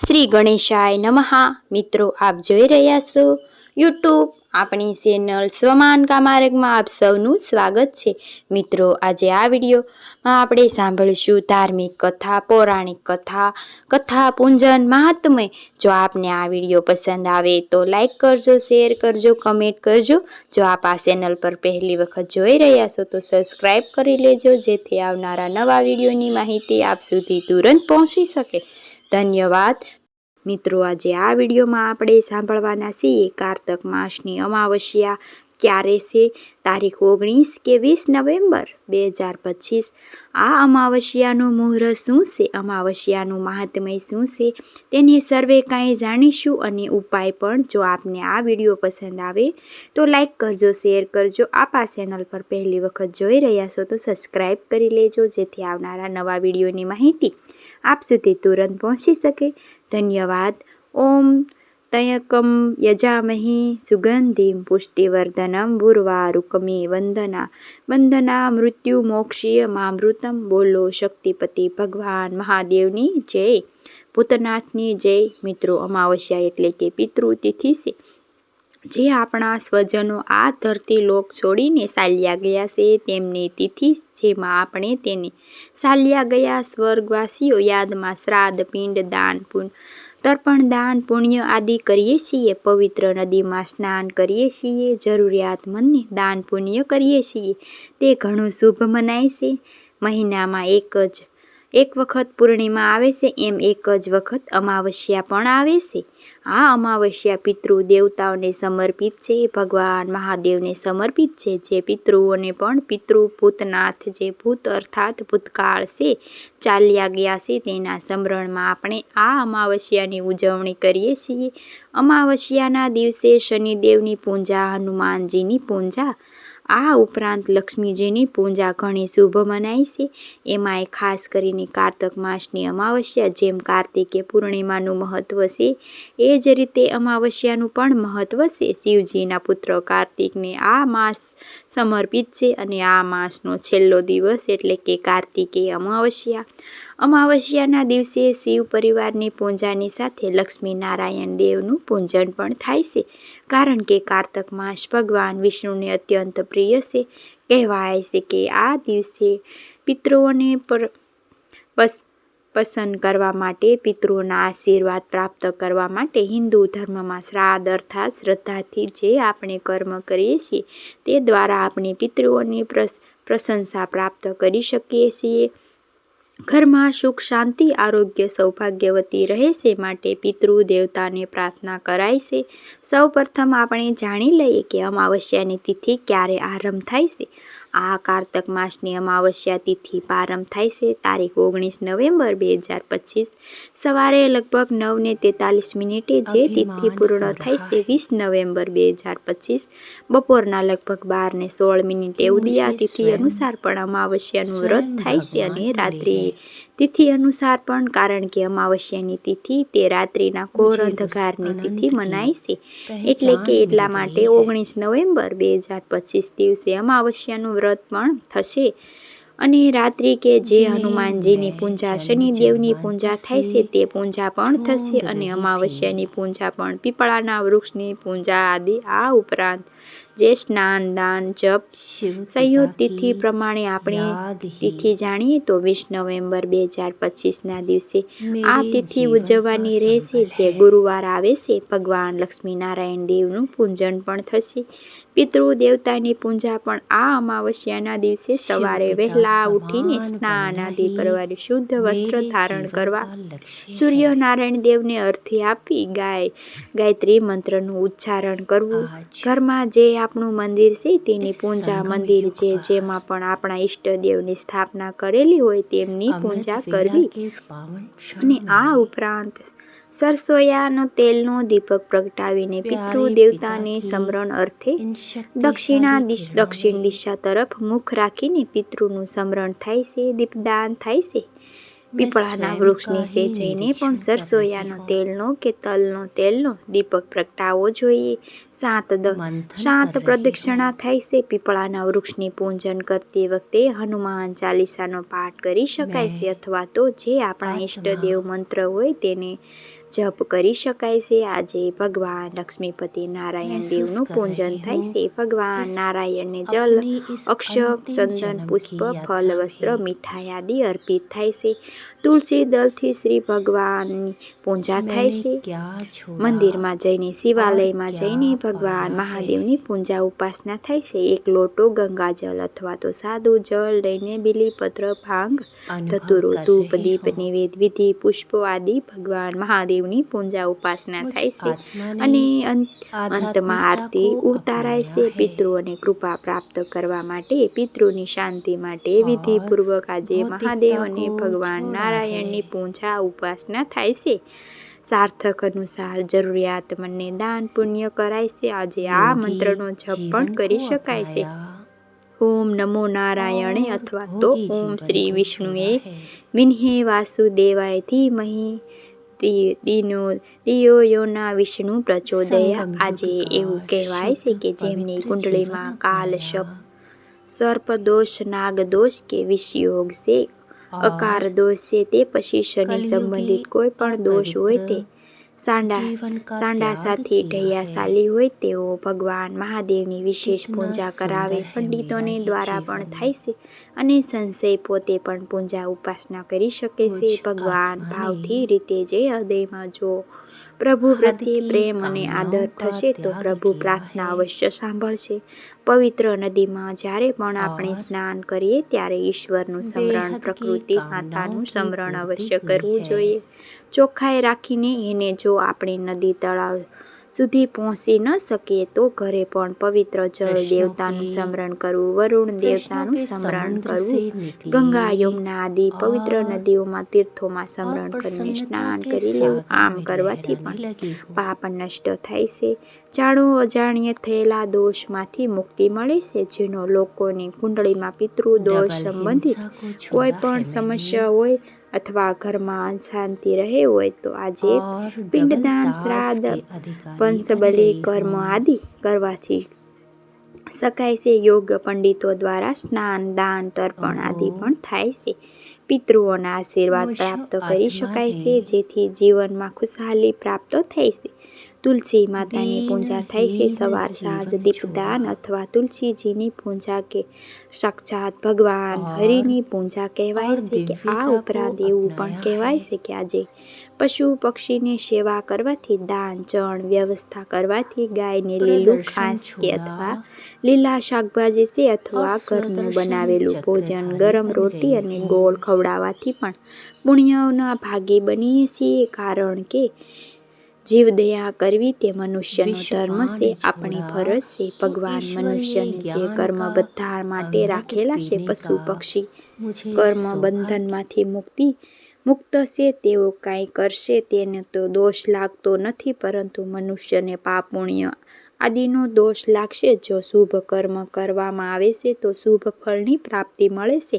શ્રી ગણેશાય નમઃ. મિત્રો, આપ જોઈ રહ્યા છો યુટ્યુબ આપણી ચેનલ સ્વમાન કામાર્ગમાં આપ સૌનું સ્વાગત છે. મિત્રો, આજે આ વિડીયોમાં આપણે સાંભળીશું ધાર્મિક કથા, પૌરાણિક કથા કથા પૂંજન મહાત્મય. જો આપને આ વીડિયો પસંદ આવે તો લાઈક કરજો, શેર કરજો, કમેન્ટ કરજો. જો આપ આ ચેનલ પર પહેલી વખત જોઈ રહ્યા છો તો સબસ્ક્રાઈબ કરી લેજો, જેથી આવનારા નવા વિડીયોની માહિતી આપ સુધી તુરંત પહોંચી શકે. ધન્યવાદ. મિત્રો આજે આ વિડીયોમાં આપણે સાંભળવાના છીએ કારતક માસની અમાવસ્યા. ક્યારે છે? તારીખ ઓગણીસ કે વીસ નવેમ્બર બે હજાર પચીસ. આ અમાવસ્યાનું મુહૂર્ત શું છે? અમાવસ્યાનું મહાત્મય શું છે? તેની સર્વે કાંઈ જાણીશું અને ઉપાય પણ જો આપને આ વીડિયો પસંદ આવે તો લાઈક કરજો, શેર કરજો. આપ આ ચેનલ પર પહેલી વખત જોઈ રહ્યા છો તો સબસ્ક્રાઈબ કરી લેજો, જેથી આવનારા નવા વિડીયોની માહિતી આપ સુધી તુરંત પહોંચી શકે. ધન્યવાદ. ઓમ તયકમ યજામહી સુગંધિમ પુષ્ટિવર્ધનમ ઉર્વારુકમી વંદના વંદના મૃત્યુ મોક્ષીય મામૃતમ બોલો શક્તિપતિ ભગવાન મહાદેવની જય ભૂતનાથની જય મિત્રો અમાવસ્યા એટલે કે પિતૃતિથિ છે। જે આપણા સ્વજનો આ ધરતી લોક છોડીને ચાલ્યા ગયા છે, તેમની તિથિ જેમાં આપણે તેને ચાલ્યા ગયા સ્વર્ગવાસીઓ યાદમાં શ્રાદ્ધ, પિંડ, દાન, પુન તર્પણ, દાન, પુણ્ય આદિ કરીએ છીએ. પવિત્ર નદીમાં સ્નાન કરીએ છીએ. જરૂરિયાતમંદને દાન પુણ્ય કરીએ છીએ. તે ઘણું શુભ મનાય છે. મહિનામાં એક જ એક વખત પૂર્ણિમા આવે છે, એમ એક જ વખત અમાવસ્યા પણ આવે છે. આ અમાવસ્યા પિતૃ દેવતાઓને સમર્પિત છે, ભગવાન મહાદેવને સમર્પિત છે. જે પિતૃઓને પણ પિતૃ ભૂતનાથ જે ભૂત અર્થાત ભૂતકાળ છે, ચાલ્યા ગયા છે, તેના સ્મરણમાં આપણે આ અમાવસ્યાની ઉજવણી કરીએ છીએ. અમાવસ્યાના દિવસે શનિદેવની પૂજા, હનુમાનજીની પૂજા આ ઉપરાંત લક્ષ્મીજીની પૂજા ઘણી શુભ મનાય છે. એમાંય ખાસ કરીને કારતક માસની અમાવસ્યા, જેમ કાર્તિકે પૂર્ણિમાનું મહત્ત્વ છે, એ જ રીતે અમાવસ્યાનું પણ મહત્ત્વ છે. શિવજીના પુત્ર કાર્તિકને આ માસ સમર્પિત છે અને આ માસનો છેલ્લો દિવસ એટલે કે કાર્તિકેય અમાવસ્યા. અમાવસ્યાના દિવસે શિવ પરિવારની પૂજાની સાથે લક્ષ્મી નારાયણ દેવનું પૂજન પણ થાય છે. કારણ કે કારતક માસ ભગવાન વિષ્ણુને અત્યંત પ્રિય છે. કહેવાય છે કે આ દિવસે પિતૃઓને પર પસ પસંદ કરવા માટે પિતૃઓના આશીર્વાદ પ્રાપ્ત કરવા માટે હિન્દુ ધર્મમાં શ્રાદ્ધ અર્થાત શ્રદ્ધાથી જે આપણે કર્મ કરીએ છીએ, તે દ્વારા આપણે પિતૃઓની પ્રશંસા પ્રાપ્ત કરી શકીએ છીએ. ઘરમાં સુખ, શાંતિ, આરોગ્ય સૌભાગ્યવતી રહેશે માટે પિતૃ દેવતાને પ્રાર્થના કરાય છે. સૌ પ્રથમ આપણે જાણી લઈએ કે અમાવસ્યાની તિથિ ક્યારે આરંભ થાય છે. આ કારતક માસની અમાવસ્યા તિથિ પ્રારંભ થાય છે. તારીખ ઓગણીસ નવેમ્બર બે હજાર પચીસ સવારે લગભગ નવને તેતાલીસ મિનિટે જે તિથિ પૂર્ણ થાય છે વીસ નવેમ્બર બે હજાર પચીસ બપોરના લગભગ બાર ને સોળ મિનિટે ઉદયા તિથિ અનુસાર પણ અમાવસ્યાનું વ્રત થાય છે અને રાત્રિ તિથિ અનુસાર પણ કારણ કે અમાવસ્યાની તિથિ તે રાત્રિના ઘોર અંધકારની તિથિ મનાય છે. એટલે કે એટલા માટે ઓગણીસ નવેમ્બર બે હજાર પચીસ દિવસે અમાવસ્યાનું વ્રત પણ થશે. અને રાત્રિ કે જે હનુમાનજીની પૂજા શનિદેવની પૂજા થાય છે તે પૂજા પણ થશે અને અમાવસ્યાની પૂજા. પણ પીપળાના વૃક્ષની પૂજા આદિ આ ઉપરાંત જે સ્નાન દાન જપ સંયુક્ત તિથિ પ્રમાણે આપણે તિથિ જાણીએ તો વીસ નવેમ્બર બે હજાર પચીસના દિવસે આ તિથિ ઉજવવાની રહેશે જે ગુરુવાર આવે છે ભગવાન લક્ષ્મીનારાયણ દેવનું પૂજન પણ થશે. પિતૃ દેવતાની પૂજા પણ આ અમાવસ્યાના દિવસે સવારે વહેલા ઉઠીને સ્નાન આદિ કરવાની શુદ્ધ વસ્ત્ર ધારણ કરવા સૂર્યનારાયણ દેવને અર્થી આપી ગાય ગાયત્રી મંત્રનું ઉચ્ચારણ કરવું. ઘરમાં જે આપણું મંદિર છે તેની પૂજા મંદિર છે જેમાં પણ આપણા ઈષ્ટદેવની સ્થાપના કરેલી હોય તેમની પૂજા કરવી. અને આ ઉપરાંત સરસોયાનો તેલનો દીપક પ્રગટાવીને પિતૃ દેવતાને સમરણ અર્થે દક્ષિણા દક્ષિણ દિશા તરફ મુખ રાખીને પિતૃનું સમરણ થાય છે દીપદાન થાય છે. પીપળાના વૃક્ષ નીચે જઈને પણ સરસોયાનો તેલનો કે તલનો તેલનો દીપક પ્રગટાવવો જોઈએ. સાત સાત પ્રદક્ષિણા થાય છે. પીપળાના વૃક્ષની પૂજન કરતી વખતે હનુમાન ચાલીસાનો પાઠ કરી શકાય છે અથવા તો જે આપણા ઈષ્ટદેવ મંત્ર હોય તેને જપ કરી શકાય છે. આજે ભગવાન લક્ષ્મીપતિ નારાયણ દેવનું પૂજન થાય છે. ભગવાન નારાયણને જલ અક્ષર ચંદન પુષ્પ ફલ વસ્ત્ર મીઠાઈ આદિ અર્પિત થાય છે. તુલસી દલથી શ્રી ભગવાનની પૂજા થાય છે. મંદિરમાં જઈને શિવાલયમાં જઈને ભગવાન મહાદેવની પૂજા ઉપાસના થાય છે. એક લોટો ગંગાજળ અથવા તો સાદું જળ લઈને બીલીપત્ર ભાંગ ધતુરો ધૂપ દીપ નિવેદ વિધિ પુષ્પો આદિ ભગવાન મહાદેવની પૂજા ઉપાસના થાય છે. અને અંતમાં આરતી ઉતારાય છે પિતૃઓને કૃપા પ્રાપ્ત કરવા માટે પિતૃની શાંતિ માટે વિધિપૂર્વક આજે મહાદેવ અને ભગવાન નારાયણની પૂજા ઉપાસના થાય છે. સાર્થક અનુસાર જરૂરિયાતમંદને દાન પુણ્ય કરાય છે. આજે આ મંત્રનો જપ પણ કરી શકાય છે. ઓમ નમો નારાયણે અથવા તો ઓમ શ્રી વિષ્ણુએ વિન્હે વાસુદેવાયથી ધીમહી દીનો દિયો યોના વિષ્ણુ પ્રચોદયા. આજે એવું કહેવાય છે કે જેમની કુંડળીમાં કાલ શપ સર્પદોષ નાગદોષ કે વિષયોગ છે. અકાર દોષ છે તે પછી શનિ સંબંધિત કોઈ પણ દોષ હોય તે સાંડા સાંડા સાથે ઢૈયાશાલી હોય તેઓ ભગવાન મહાદેવની વિશેષ પૂજા કરાવે. પંડિતોને દ્વારા પણ થાય છે અને સંશય પોતે પણ પૂજા ઉપાસના કરી શકે છે. ભગવાન ભાવથી રીતે જે હૃદયમાં જો પ્રભુ પ્રત્યે પ્રેમ અને આદર થશે તો પ્રભુ પ્રાર્થના અવશ્ય સાંભળશે. પવિત્ર નદીમાં જ્યારે પણ આપણે સ્નાન કરીએ ત્યારે ઈશ્વરનું સ્મરણ પ્રકૃતિ માતાનું સ્મરણ અવશ્ય કરવું જોઈએ. ચોખ્ખાઈ રાખીને એને જો આપણે નદી તળાવ સુધી પહોંચી ન શકીએ તો ઘરે પણ પવિત્ર જળ દેવતાનું સ્મરણ કરવું વરુણ દેવતાનું સ્મરણ કરવું ગંગા યમુના આદિ પવિત્ર નદીઓમાં તીર્થોમાં સ્મરણ કરીને સ્નાન કરી લેવું. આમ કરવાથી પણ પાપ નષ્ટ થાય છે. જાણો અજાણ્ય થયેલા દોષમાંથી મુક્તિ મળે છે જેનો લોકોની કુંડળીમાં પિતૃ દોષ સંબંધિત કોઈ પણ સમસ્યા હોય અથવા ઘરમાં શાંતિ રહે હોય તો આજે પિંડદાન શ્રાદ્ધ પંચબલી કર્મ આદિ કરવાથી શકાય છે. યોગ પંડિતો દ્વારા સ્નાન દાન તર્પણ આદિ પણ થાય છે. પિતૃઓના આશીર્વાદ પ્રાપ્ત કરી શકાય છે. જેથી જીવનમાં ખુશહાલી પ્રાપ્ત થઈ છે. તુલસી માતાની પૂજા થાય છે. સવાર સાંજ દીપદાન અથવા તુલસીજીની પૂજા કે સાક્ષાત ભગવાન હરિની પૂજા કહેવાય છે કે આ ઉપરાંત એવું પણ કહેવાય છે કે આજે પશુ પક્ષીની સેવા કરવાથી દાન ચણ વ્યવસ્થા કરવાથી ગાયને લીલું ઘાસ કે અથવા લીલા શાકભાજી છે અથવા ઘરનું બનાવેલું ભોજન ગરમ રોટી અને ગોળ ખવડાવવાથી પણ પુણ્યના ભાગી બનીએ છીએ. કારણ કે જીવદયા કરવી તે મનુષ્યનો ધર્મ છે આપણી ફરજ છે. ભગવાન મનુષ્યને જે કર્મ બધા માટે રાખેલા છે પશુ પક્ષી કર્મ બંધનમાંથી મુક્તિ મુક્ત છે તેઓ કાંઈ કરશે તેને તો દોષ લાગતો નથી પરંતુ મનુષ્યને પાપ પુણ્ય આદિનો દોષ લાગશે. જો શુભ કર્મ કરવામાં આવે છે તો શુભ ફળની પ્રાપ્તિ મળે છે.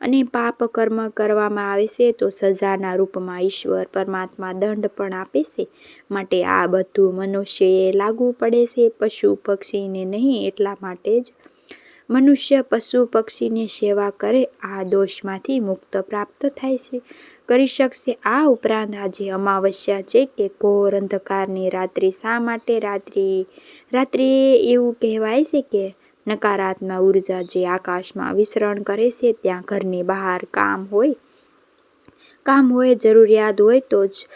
અને પાપ કર્મ કરવામાં આવે છે, તો સજાના રૂપમાં ઈશ્વર પરમાત્મા દંડ પણ આપે છે. માટે આ બધું મનુષ્યએ લાગુ પડે છે, પશુ પક્ષીને નહીં, એટલા માટે જ મનુષ્ય પશુ પક્ષીની સેવા કરે, આ દોષમાંથી મુક્ત પ્રાપ્ત થાય છે. કરી શકશે આ ઉપરાંત આજે અમાવસ્યા છે કે ઘોર અંધકારની રાત્રિ શા માટે રાત્રિ? રાત્રિ એવું કહેવાય છે કે નકારાત્મક ઊર્જા જે આકાશમાં વિસરણ કરે છે ત્યાં ઘરની બહાર કામ હોય કામ હોય, જરૂરિયાત હોય તો જ.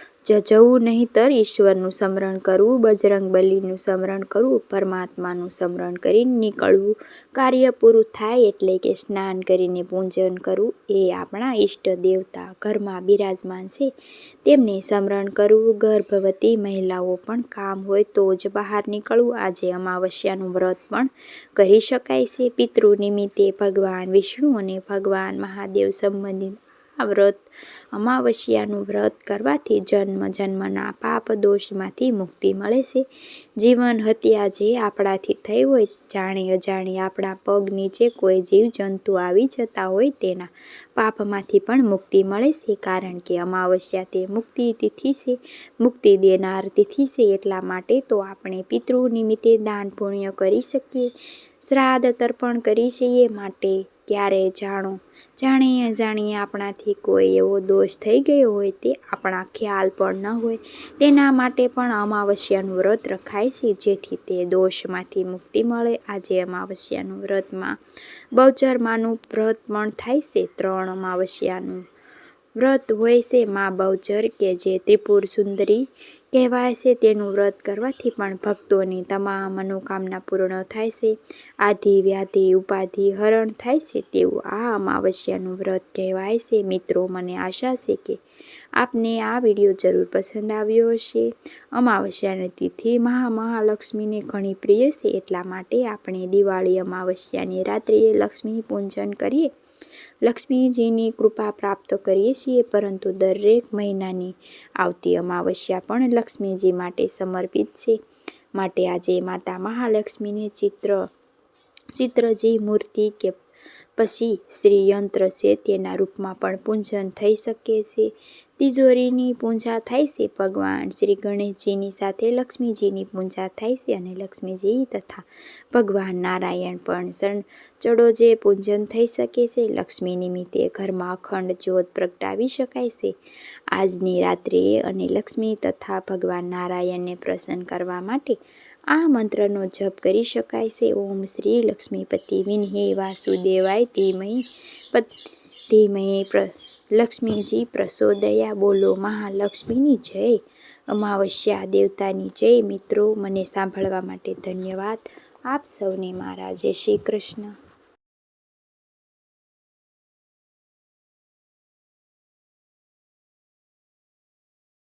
જવું નહીંતર ઈશ્વરનું સ્મરણ કરવું, બજરંગ બલીનું સ્મરણ કરવું, પરમાત્માનું સ્મરણ કરીને નીકળવું. કાર્ય પૂરું થાય એટલે કે સ્નાન કરીને પૂજન કરવું એ આપણા ઈષ્ટ દેવતા ઘરમાં બિરાજમાન છે. તેમને સ્મરણ કરવું, ગર્ભવતી મહિલાઓ પણ કામ હોય તો જ બહાર નીકળવું. આજે અમાવસ્યાનું વ્રત પણ કરી શકાય છે. પિતૃ નિમિત્તે ભગવાન વિષ્ણુ અને ભગવાન મહાદેવ સંબંધિત આ વ્રત અમાવસ્યાનું વ્રત કરવાથી જન્મ જન્મના પાપ દોષમાંથી મુક્તિ મળે છે. જીવન હત્યા જે આપણાથી થઈ હોય, જાણે અજાણે આપણા પગ નીચે કોઈ જીવજંતુ આવી જતા હોય તેના પાપમાંથી પણ મુક્તિ મળે છે, કારણ કે અમાવસ્યા તે મુક્તિ તિથિ છે. મુક્તિ દેનાર તિથિ છે એટલા માટે તો આપણે પિતૃ નિમિત્તે દાન પુણ્ય કરી શકીએ. શ્રાદ્ધ તર્પણ કરી છીએ માટે ક્યારે જાણો? જાણીએ જાણીએ આપણાથી કોઈ એવો દોષ થઈ ગયો હોય તે આપણા ખ્યાલ પણ ન હોય. તેના માટે પણ અમાવસ્યાનું વ્રત રખાય છે, જેથી તે દોષમાંથી મુક્તિ મળે. આજે અમાવસ્યાનું વ્રતમાં બહુચરમાનું વ્રત પણ થાય છે. ત્રણ અમાવસ્યાનું વ્રત હોય છે, મા બહુચર કે જે ત્રિપુર સુંદરી કહેવાય છે, તેનું વ્રત કરવાથી પણ ભક્તોની તમામ મનોકામના પૂર્ણ થાય છે. આધિ વ્યાધિ, ઉપાધિ હરણ થાય છે, તેવું આ અમાવસ્યાનું વ્રત કહેવાય છે. મિત્રો, મને આશા છે કે આપને આ વીડિયો જરૂર પસંદ આવ્યો હશે. અમાવસ્યાની તિથિ મહા મહાલક્ષ્મીને ઘણી પ્રિય છે, એટલા માટે આપણે દિવાળી, અમાવસ્યાની રાત્રિએ લક્ષ્મી પૂજન કરીએ. લક્ષ્મીજીની કૃપા પ્રાપ્ત કરીએ છીએ, પરંતુ દરેક મહિનાની આવતી અમાવસ્યા પણ લક્ષ્મીજી માટે સમર્પિત છે. માટે આજે માતા મહાલક્ષ્મીને ચિત્ર, ચિત્રજી, મૂર્તિ કે પછી શ્રી યંત્ર છે તેના રૂપમાં પણ પૂજન થઈ શકે છે. તિજોરીની પૂજા થાય છે, ભગવાન શ્રી ગણેશજીની સાથે લક્ષ્મીજીની પૂજા થાય છે અને લક્ષ્મીજી તથા ભગવાન નારાયણ પણ શરણ ચડો જે પૂજન થઈ શકે છે, લક્ષ્મી નિમિત્તે ઘરમાં અખંડ જ્યોત પ્રગટાવી શકાય છે. આજની રાત્રે અને લક્ષ્મી તથા ભગવાન નારાયણને પ્રસન્ન કરવા માટે આ મંત્રનો જપ કરી શકાય છે. ઓમ શ્રી લક્ષ્મીપતિ વિન્હે વાસુદેવાય ધીમહી ધીમહી પ્ર, લક્ષ્મીજી પ્રસોદયા. બોલો મહાલક્ષ્મીની જય. અમાવસ્યા દેવતાની જય. મિત્રો, મને સાંભળવા માટે ધન્યવાદ. આપ સૌને મારા જય શ્રી કૃષ્ણ.